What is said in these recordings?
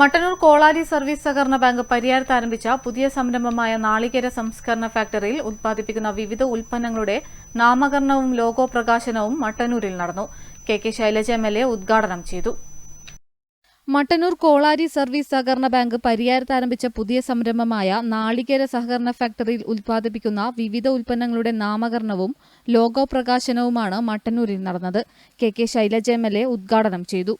Mattannur Kolari service സഹകരണ bank പരിയാരത്ത് ആരംഭിച്ച പുതിയ സംരംഭമായ നാളികേര സംസ്കരണ ഫാക്ടറിയിൽ ഉത്പാദിപ്പിക്കുന്ന വിവിധ ഉൽപ്പന്നങ്ങളുടെ നാമകരണവും ലോഗോ പ്രകാശനവും മട്ടന്നൂരിൽ നടന്നു. K K Shailaja M L A ഉദ്ഘാടനം ചെയ്തു. മട്ടന്നൂർ കോളാരി സർവീസ് സഹകരണ ബാങ്ക് പരിയാരത്ത് ആരംഭിച്ച പുതിയ സംരംഭമായ നാളികേര സഹകരണ ഫാക്ടറിയിൽ ഉത്പാദിപ്പിക്കുന്ന വിവിധ ഉൽപ്പന്നങ്ങളുടെ നാമകരണവും ലോഗോ പ്രകാശനവുമാണ് മട്ടന്നൂരിൽ നടന്നത്. K K Shailaja M L A ഉദ്ഘാടനം ചെയ്തു.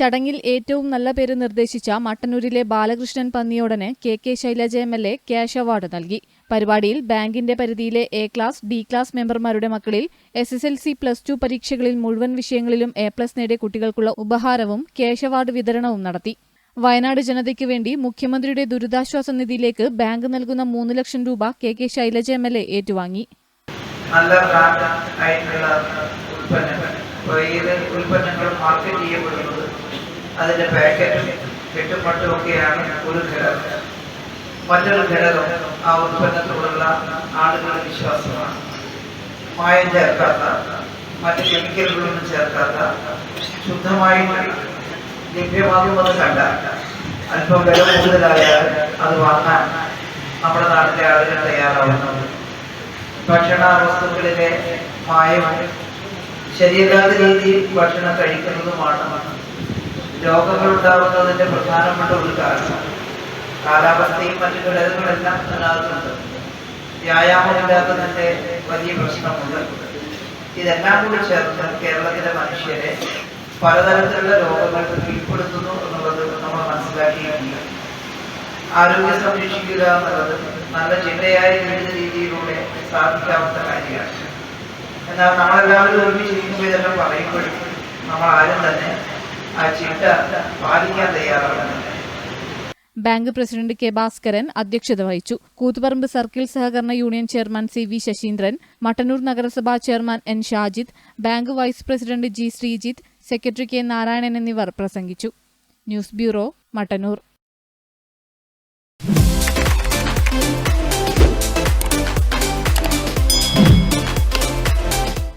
ചടങ്ങിൽ ഏറ്റവും നല്ല പേര് നിർദ്ദേശിച്ച മട്ടന്നൂരിലെ Balakrishnan പന്നിയോടന് K K Shailaja M L A cash award നൽകി. പരിപാടിയിൽ ബാങ്കിന്റെ പരിധിയിലെ എ ക്ലാസ് ഡി ക്ലാസ് മെമ്പർമാരുടെ മക്കളിൽ S S L C plus two പരീക്ഷകളിൽ മുഴുവൻ വിഷയങ്ങളിലും എ പ്ലസ് നേടിയ കുട്ടികൾക്കുള്ള ഉപഹാരവും ക്യാഷ് അവാർഡ് വിതരണവും നടത്തി. വയനാട് ജനതയ്ക്ക് വേണ്ടി മുഖ്യമന്ത്രിയുടെ ദുരിതാശ്വാസ നിധിയിലേക്ക് ബാങ്ക് നൽകുന്ന മൂന്ന് ലക്ഷം രൂപ K K Shailaja M L A ഏറ്റുവാങ്ങി. നല്ല ബ്രാൻഡ് ആയിട്ടുള്ള ഉൽപ്പന്നങ്ങൾ ഏത് മാർക്കറ്റ് ചെയ്യപ്പെടുന്നത് അതിന്റെ പാക്കറ്റും കെട്ടുമട്ടും ഒക്കെയാണ് ഒരു ഘടകം. മറ്റൊരു ഘടകം ആ ഉൽപ്പന്നത്തോടുള്ള ആളുകളുടെ വിശ്വാസമാണ്. മായം ചേർക്കാത്ത മറ്റ് കെമിക്കലുകളൊന്നും ചേർക്കാത്ത ശുദ്ധമായിട്ട് ലഭ്യമാകുമെന്ന് കണ്ട അല്പം വില കൂടുതലായാൽ അത് വാങ്ങാൻ നമ്മുടെ നാട്ടിലെ ആളുകൾ തയ്യാറാവുന്നത് ഭക്ഷണ വസ്തുക്കളിലെ മായവും ശരിയല്ലാത്ത രീതിയിൽ ഭക്ഷണം കഴിക്കുന്നതുമാണ്. രോഗങ്ങൾ ഉണ്ടാകുന്നതിന്റെ പ്രധാനപ്പെട്ട ഒരു കാരണം. കാലാവസ്ഥയും മറ്റു ഘടകങ്ങളെല്ലാം അതിനകത്തുണ്ട് വ്യായാമമില്ലാത്തതിന്റെ വലിയ പ്രശ്നമുണ്ട്. ഇതെല്ലാം കൂടി ചേർത്ത് കേരളത്തിലെ മനുഷ്യരെ പലതരത്തിലുള്ള രോഗങ്ങൾക്ക് കീഴ്പ്പെടുത്തുന്നു എന്നുള്ളത് നമ്മൾ മനസ്സിലാക്കിയിട്ടില്ല ആരോഗ്യം സംരക്ഷിക്കുക എന്നുള്ളത് നല്ല ചിട്ടയായ ജീവിത രീതിയിലൂടെ സാധിക്കാവുന്ന കാര്യമാണ്. എന്നാൽ നമ്മളെല്ലാവരും ഒരുമിച്ചിരിക്കുമ്പോൾ ഇതെല്ലാം പറയുമ്പോഴും നമ്മൾ ആരും തന്നെ ആ ചിട്ട പാലിക്കാൻ തയ്യാറാകുന്നില്ല ബാങ്ക് പ്രസിഡന്റ് കെ ഭാസ്കരൻ അധ്യക്ഷത വഹിച്ചു. കൂത്തുപറമ്പ് സർക്കിൾ സഹകരണ union chairman C V Sasheendran Mattannur നഗരസഭാ chairman N Shajid bank vice president G Sreejith secretary K Narayanan എന്നിവർ പ്രസംഗിച്ചു. News bureau Mattannur.